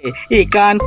Eh, ikan.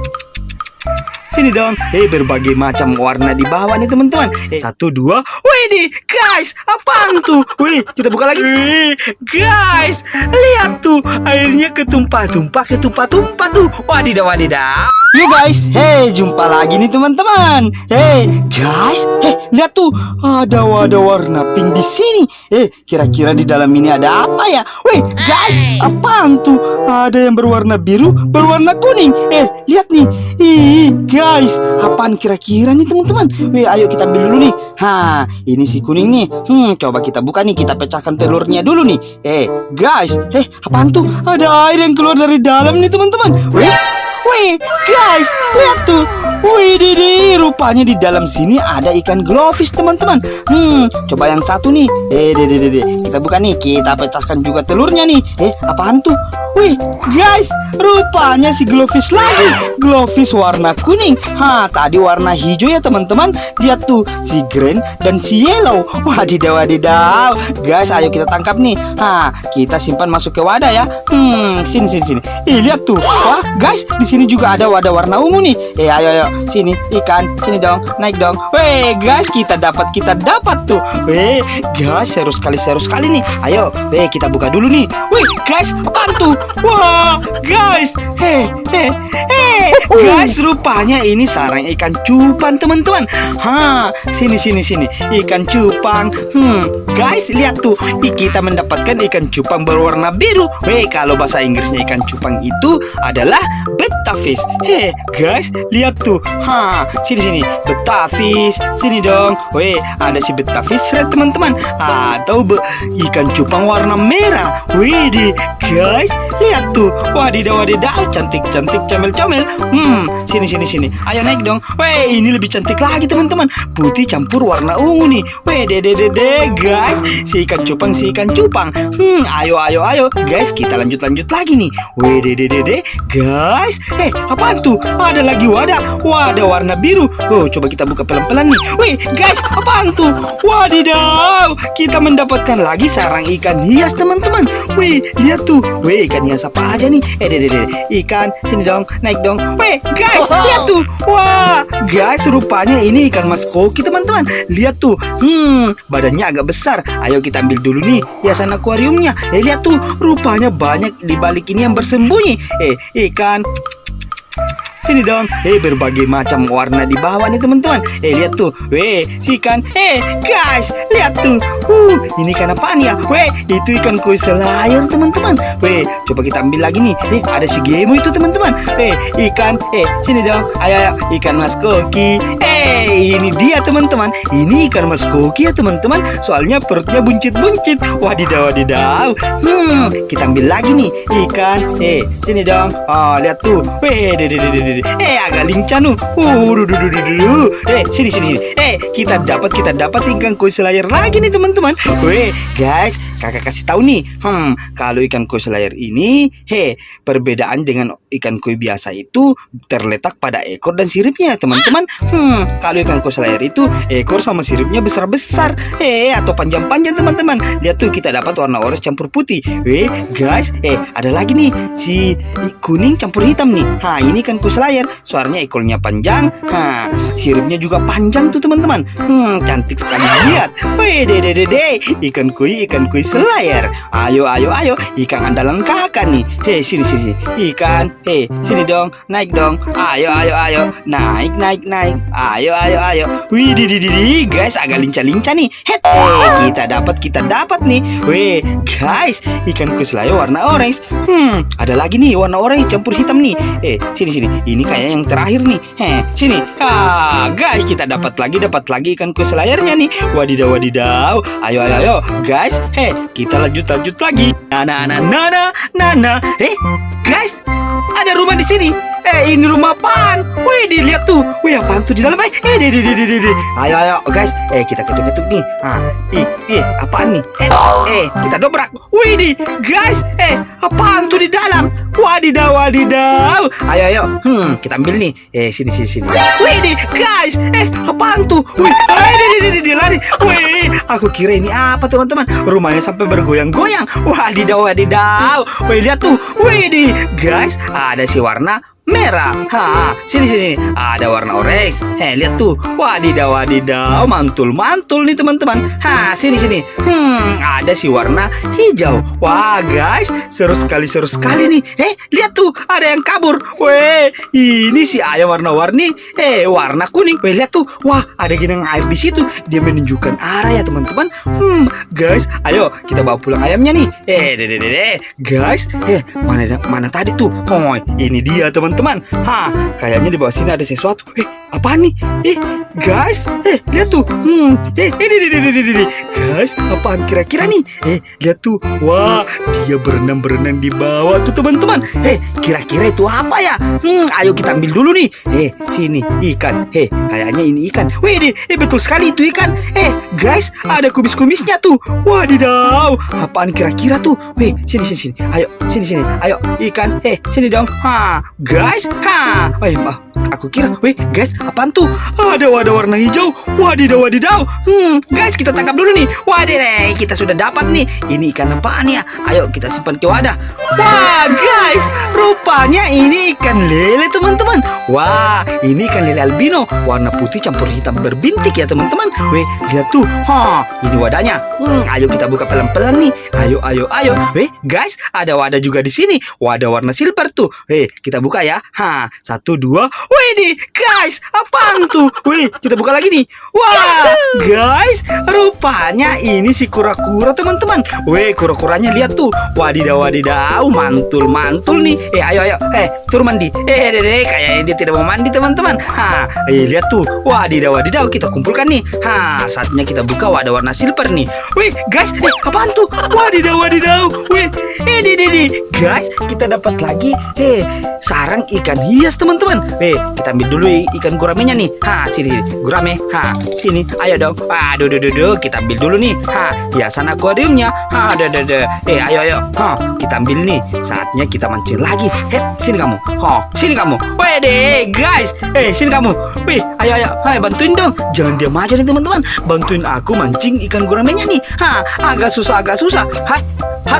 Sini dong. Eh, berbagai macam warna di bawah nih teman-teman. Eh, satu, dua. Wih nih, guys. Apaan tuh? Wih, kita buka lagi. Wih, guys. Lihat tuh. Airnya ketumpah-tumpah, ketumpah-tumpah tuh. Wadidaw, wadidaw. Yuk guys, hey jumpa lagi nih teman-teman. Hey guys, hey lihat tuh ada wadah warna pink di sini. Eh kira-kira di dalam ini ada apa ya? Wih guys, apaan tuh? Ada yang berwarna biru, berwarna kuning. Eh lihat nih, ih guys, apaan kira-kira nih teman-teman? Wih ayo kita ambil dulu nih. Ha, ini si kuning nih. Hmm, coba kita buka nih, kita pecahkan telurnya dulu nih. Eh guys, eh apaan tuh? Ada air yang keluar dari dalam nih teman-teman. Wih. Wih, guys, lihat tuh. Wih, Didi, rupanya di dalam sini ada ikan glowfish, teman-teman. Hmm, coba yang satu nih. Eh, Dede, Dede, kita buka nih, kita pecahkan juga telurnya nih. Eh, apaan tuh? Wih, guys, rupanya si glowfish lagi. Glowfish warna kuning. Ha, tadi warna hijau ya, teman-teman. Lihat tuh, si green dan si yellow. Wadidaw, wadidaw. Guys, ayo kita tangkap nih. Ha, kita simpan masuk ke wadah ya. Hmm, sini, sini, sini. Ih, lihat tuh. Wah, guys, di sini juga ada wadah warna ungu nih. Eh, ayo, ayo. Sini, ikan. Sini dong. Naik dong. Weh, guys, kita dapat, kita dapat tuh. Weh, guys, seru sekali, seru sekali nih. Ayo, weh, kita buka dulu nih. Wih, guys, apaan tuh? Wah, guys. Hei. Guys, rupanya ini sarang ikan cupang, teman-teman. Ha, sini, sini, sini. Ikan cupang. Hmm, guys, lihat tuh. Kita mendapatkan ikan cupang berwarna biru. Weh, kalau bahasa Inggrisnya ikan cupang itu adalah betafish. Hei, guys, lihat tuh. Ha, sini, sini. Betafish. Sini dong. Weh, ada si betafish red, teman-teman. Atau be- ikan cupang warna merah. Wih, guys, lihat tuh. Wadidaw, wadidaw. Cantik-cantik, comel-comel. Hmm, sini, sini, sini. Ayo naik dong. Weh, ini lebih cantik lagi, teman-teman. Putih campur warna ungu nih. Weh, dede, dede, guys. Si ikan cupang, si ikan cupang. Hmm, ayo, ayo, ayo. Guys, kita lanjut-lanjut lagi nih. Weh, dede, dede, guys. Eh, apaan tuh? Ada lagi wadah. Wadah warna biru. Oh, coba kita buka pelan-pelan nih. Wih, guys, apaan tuh? Wadidaw, kita mendapatkan lagi sarang ikan hias, teman-teman. Wih, lihat tuh. Wih, ikan hias apa aja nih? Eh, dede, dede. Ikan, sini dong, naik dong. Wih, guys, lihat tuh. Wah, guys, rupanya ini ikan mas koki, teman-teman. Lihat tuh. Hmm, badannya agak besar. Ayo kita ambil dulu nih hiasan akuariumnya. Eh, lihat tuh. Rupanya banyak di balik ini yang bersembunyi. Eh, ikan, Sini dong. Eh berbagai macam warna di bawah nih teman-teman. Eh lihat tuh. Weh, si ikan. Eh guys, lihat tuh. Uh, ini ikan apaan ya? Weh, itu ikan koi selayar teman-teman. Weh, coba kita ambil lagi nih. Eh ada si Gemo itu teman-teman. Eh ikan. Eh sini dong. Ayo ayo ikan mas koki. Eh ini dia teman-teman. Ini ikan mas koki ya teman-teman. Soalnya perutnya buncit-buncit. Wadidaw wadidaw. Hmm, kita ambil lagi nih ikan. Eh sini dong. Oh lihat tuh. Weh. Eh agak lincah nuh. Uh. Eh sini sini sini. Eh kita dapat kita dapat ikan koi selayar lagi nih teman-teman. Weh guys, kakak kasih tahu nih. Hmm, kalau ikan koi selayar ini, he, perbedaan dengan ikan koi biasa itu terletak pada ekor dan siripnya teman-teman. Hmm, kalau ikan koi selayar itu ekor sama siripnya besar-besar, he, atau panjang-panjang teman-teman. Lihat tuh kita dapat warna orange campur putih. Weh guys, eh ada lagi nih si kuning campur hitam nih. Ha, ini ikan koi selayar. Suaranya ekornya panjang. Ha, siripnya juga panjang tuh teman-teman. Hmm, cantik sekali lihat. Ikan koi, ikan koi selayar. Ayo, ayo, ayo, ikan andalan kakak nih. Hei, sini, sini, ikan. Hei, sini dong, naik dong. Ayo, ayo, ayo, naik, naik, naik. Ayo, ayo, ayo. Wih, di, di, di, di, guys, agak lincah-lincah nih. Eh, kita dapat, kita dapat nih. Weh, guys, ikan koi selayar warna orange. Hmm, ada lagi nih warna orange campur hitam nih. Eh, sini, sini. Ini kayak yang terakhir nih. Heh, sini. Ah, guys, kita dapat lagi, dapat lagi ikan koi selayarnya nih. Wadidaw, wadidaw. Ayo, ayo, ayo, guys. Heh, kita lanjut, lanjut lagi. Nana, nana, nana, nana. Eh, guys, ada rumah di sini. Eh, ini rumah apaan? Wih, dilihat tuh. Wih, apaan tuh di dalam? Eh, eh, di, di, di, di, di. Ayo, ayo, guys. Eh, kita ketuk-ketuk nih. Ah, ih, ih, apaan nih? Eh, eh, kita dobrak. Wih, di, guys. Eh, apaan tuh di dalam? Wadidaw, wadidaw. Ayo, ayo. Hmm, kita ambil nih. Eh, sini, sini, sini. Wih, di, guys. Eh, apaan tuh? Wih, eh, di, di, di, di, di, lari. Wih, aku kira ini apa, teman-teman? Rumahnya sampai bergoyang-goyang. Wadidaw, wadidaw. Wih, lihat tuh. Wih, di, guys. Ada si warna merah. Ha, sini sini. Ada warna orange. Heh, lihat tuh. Wadidaw wadidaw, mantul mantul nih teman-teman. Ha, sini sini. Hmm, ada si warna hijau. Wah, guys, seru sekali seru sekali nih. Eh, lihat tuh, ada yang kabur. Weh, ini si ayam warna-warni. Eh, warna kuning. Weh, lihat tuh. Wah, ada genangan air di situ. Dia menunjukkan arah ya teman-teman. Hmm, guys, ayo kita bawa pulang ayamnya nih. Eh, deh deh deh. Guys, eh mana mana tadi tuh? Oh, ini dia teman-teman. Ha, kayaknya di bawah sini ada sesuatu. Eh, apa nih? Eh, guys, eh lihat tuh. Hmm, eh ini ini ini ini, ini. Guys, apaan kira-kira nih? Eh, lihat tuh. Wah, dia berenang-berenang di bawah tuh teman-teman. Eh, kira-kira itu apa ya? Hmm, ayo kita ambil dulu nih. Eh, sini ikan. Eh, kayaknya ini ikan. Wih, deh, eh betul sekali itu ikan. Eh, guys, ada kumis-kumisnya tuh. Wadidaw, apaan kira-kira tuh? Wih, sini sini sini. Ayo, sini sini. Ayo, ikan. Eh, sini dong. Ha, guys. Ha. Wih, ah, aku kira. Wih, guys, apaan tuh? Ada wadah warna hijau. Wadidaw, wadidaw. Hmm, guys, kita tangkap dulu nih. Wadidaw, kita sudah dapat nih. Ini ikan apaan ya? Ayo kita simpan ke wadah. Wah, guys, rupanya ini ikan lele, teman-teman. Wah, ini ikan lele albino, warna putih campur hitam berbintik ya, teman-teman. Weh, lihat tuh. Ha, ini wadahnya. Hmm, ayo kita buka pelan-pelan nih. Ayo, ayo, ayo. Weh, guys, ada wadah juga di sini. Wadah warna silver tuh. Weh, kita buka ya. Ha, satu, dua. Wih, guys, apaan tuh? Wih, kita buka lagi nih. Wah, guys, rupanya ini si kura-kura, teman-teman. Weh, kura-kuranya lihat tuh. Wadidaw, wadidaw, mantul, mantul nih. Eh, ayo, ayo. Eh, turun mandi. Eh, dede, kayaknya dia tidak mau mandi, teman-teman. Ha, eh, lihat tuh. Wadidaw, wadidaw, kita kumpulkan nih. Ha, saatnya kita buka wadah warna silver nih. Wih, guys, eh, apaan tuh? Wadidaw, wadidaw. Wih, eh, dede, dede. Guys, kita dapat lagi. Eh, sarang ikan hias, teman-teman. Eh, kita ambil dulu ikan guramenya nih. Ha, sini, sini. Gurame. Ha, sini. Ayo dong. Aduh, duh, duh, duh. Kita ambil dulu nih. Ha, hiasan akuariumnya. Ha, duh, duh, duh. Eh, ayo, ayo. Ha, kita ambil nih. Saatnya kita mancing lagi. Heh, sini kamu. Ha, sini kamu. Wede, guys. Eh, sini kamu. Wih, ayo, ayo. Hai, bantuin dong. Jangan diam aja nih, teman-teman. Bantuin aku mancing ikan guramenya nih. Ha, agak susah, agak susah. Hat, ha.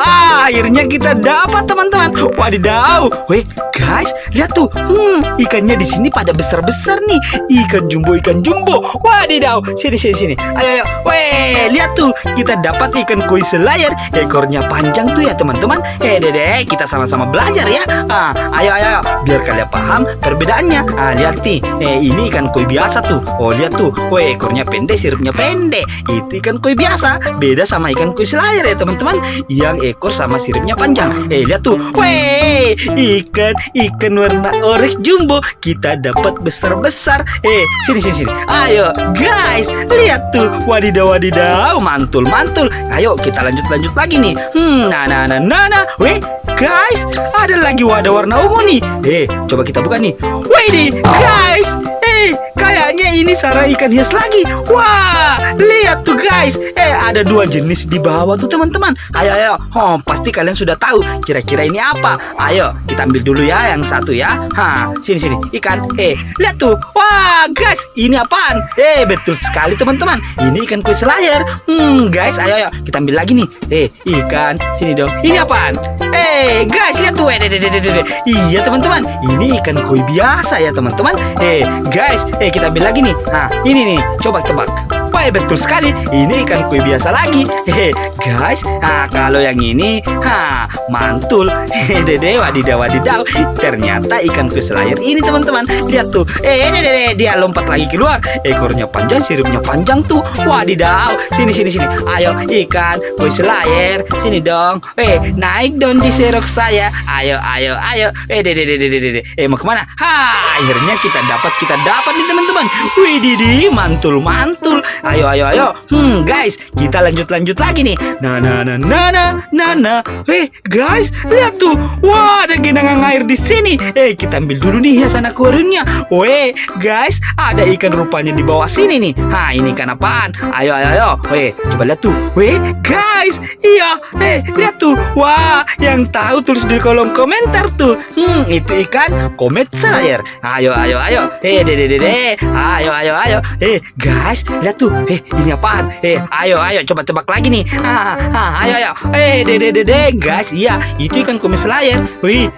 Ah, akhirnya kita dapat, teman-teman. Wadidaw. Wih, guys, lihat tuh. Hmm, ikannya di sini pada besar-besar nih. Ikan jumbo, ikan jumbo. Wadidaw. Sini, sini, sini. Ayo, ayo. Weh, lihat tuh. Kita dapat ikan koi selayar. Ekornya panjang tuh ya, teman-teman. Eh, dede, kita sama-sama belajar ya. Ah, ayo, ayo, ayo. Biar kalian paham perbedaannya. Ah, lihat nih. Eh, ini ikan koi biasa tuh. Oh, lihat tuh. Weh, ekornya pendek, siripnya pendek. Itu ikan koi biasa. Beda sama ikan koi selayar ya, teman-teman. Yang ekor sama siripnya panjang. Eh, lihat tuh. Weh, ikan ikan warna orange jumbo. Kita dapat besar-besar. Eh, sini sini sini. Ayo, guys, lihat tuh. Wadidaw wadidaw, mantul mantul. Ayo kita lanjut lanjut lagi nih. Hmm, nah nah nah nah. nah. Weh, guys, ada lagi wadah warna ungu nih. Eh, coba kita buka nih. Wih guys. Eh, kayaknya ini sarang ikan hias lagi. Wah, lihat tuh guys. Eh, ada dua jenis di bawah tuh teman-teman. Ayo, ayo. Oh, pasti kalian sudah tahu kira-kira ini apa. Ayo, kita ambil dulu ya yang satu ya. Ha, sini sini. Ikan. Eh, lihat tuh. Wah, guys, ini apaan? Eh, betul sekali teman-teman. Ini ikan kue selayar. Hmm, guys, ayo, ayo. Kita ambil lagi nih. Eh, ikan. Sini dong. Ini apaan? Eh, guys, lihat tuh. Eh, deh, deh, deh, deh. Iya, teman-teman. Ini ikan koi biasa ya, teman-teman. Eh, guys, eh kita ambil lagi nih. Nah, ini nih. Coba tebak. Wah, betul sekali. Ini ikan koi biasa lagi. Hehe, guys. Nah, kalau yang ini, ha, mantul. Hehe, dede, wadidaw, wadidaw. Ternyata ikan koi selayar ini, teman-teman. Lihat tuh. Eh, dede, dede, dia lompat lagi keluar. Ekornya panjang, siripnya panjang tuh. Wadidaw. Sini, sini, sini. Ayo, ikan koi selayar. Sini dong. Eh, naik dong di serok saya. Ayo, ayo, ayo. Eh, dede, dede, dede, dede. Eh, mau ke mana? Ha, akhirnya kita dapat, kita dapat nih, teman-teman. Wih, Didi, mantul, mantul. Ayo, ayo, ayo. Hmm, guys, kita lanjut-lanjut lagi nih. Nah, nah, nah, nah, nah, nah, nah. Eh, guys, lihat tuh. Wah, ada genangan air di sini. Eh, kita ambil dulu nih hiasan akuariumnya. Weh, guys, ada ikan rupanya di bawah sini nih. Ha, ini ikan apaan? Ayo, ayo, ayo. Weh, coba lihat tuh. Weh, guys, iya. Eh, lihat tuh. Wah, yang tahu tulis di kolom komentar tuh. Hmm, itu ikan komet selayar. Ayo, ayo, ayo. Eh, dede, dede. Ayo, ayo, ayo. Eh, guys, lihat tuh. Eh, ini apaan? Eh, ayo, ayo, coba tebak lagi nih. Ah, ah, ayo, ayo. Eh, dede, dede, guys. Iya, itu ikan komet selayar. Wih,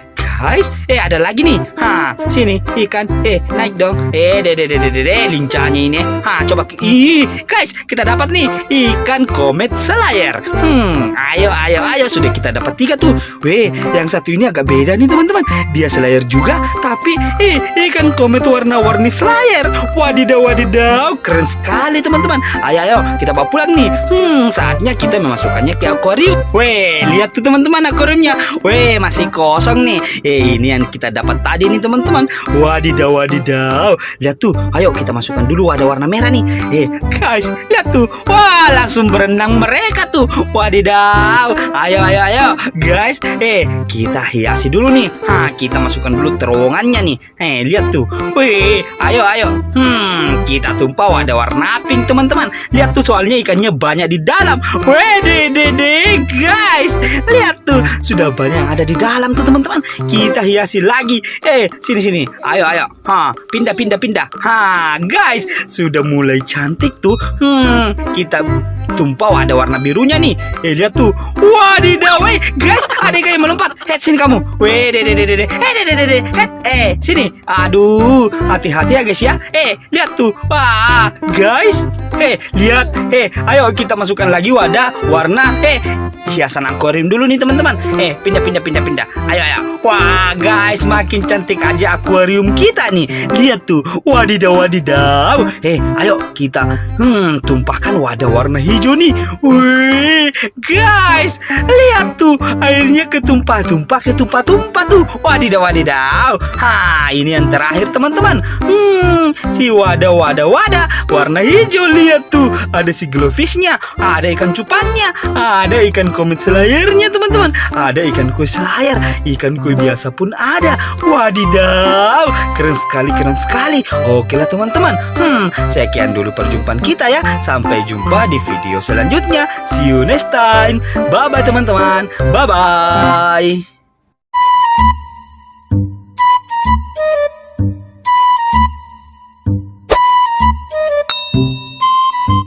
guys. Eh ada lagi nih. Ha, sini ikan. Eh naik dong. Eh deh deh deh deh, deh lincahnya ini. Ha, coba. Ih, guys, kita dapat nih ikan komet selayar. Hmm, ayo ayo ayo sudah kita dapat tiga tuh. Weh, yang satu ini agak beda nih teman-teman. Dia selayar juga, tapi eh ikan komet warna-warni selayar. Wadidaw wadidaw, keren sekali teman-teman. Ayo ayo kita bawa pulang nih. Hmm, saatnya kita memasukkannya ke akuarium. Weh, lihat tuh teman-teman akuariumnya. Weh, masih kosong nih. Eh, ini yang kita dapat tadi nih teman-teman. Wadidaw wadidaw. Lihat tuh, ayo kita masukkan dulu ada warna merah nih. Eh, guys, lihat tuh. Wah, langsung berenang mereka tuh. Wadidaw. Ayo ayo ayo. Guys, eh kita hiasi dulu nih. Ha, kita masukkan dulu terowongannya nih. Eh, lihat tuh. Wih, ayo ayo. Hmm, kita tumpah ada warna pink teman-teman. Lihat tuh soalnya ikannya banyak di dalam. Wih, deh deh deh, guys. Lihat tuh, sudah banyak yang ada di dalam tuh teman-teman. Kita hiasi lagi. Eh, sini sini. Ayo ayo. Ha, pindah pindah pindah. Ha, guys, sudah mulai cantik tuh. Hmm, kita tumpah ada warna birunya nih. Eh, lihat tuh. Wadidaw, weh, guys, ada yang melompat. Head sini kamu. Weh, deh deh deh deh. Eh, deh deh deh. Head, eh, sini. Aduh, hati-hati ya guys ya. Eh, lihat tuh. Wah, guys. Eh, lihat. Eh, ayo kita masukkan lagi wadah warna eh hiasan akuarium dulu nih teman-teman. Eh, pindah pindah pindah pindah. Ayo ayo. Wah, guys, makin cantik aja akuarium kita nih. Lihat tuh. Wadidaw wadidaw. Eh, ayo kita hmm tumpahkan wadah warna hijau nih. Wih, guys, lihat tuh airnya ketumpah-tumpah ketumpah-tumpah tuh. Wadidaw wadidaw. Ha, ini yang terakhir teman-teman. Hmm, si wadah wadah wadah warna hijau lihat tuh. Ada si glowfishnya, ada ikan cupangnya, ada ikan komet selayarnya teman-teman. Ada ikan koi selayar, ikan koi biasa pun ada. Wadidaw, keren sekali, keren sekali. Oke lah teman-teman. Hmm, sekian dulu perjumpaan kita ya. Sampai jumpa di video selanjutnya. See you next time. Bye bye teman-teman. Bye bye.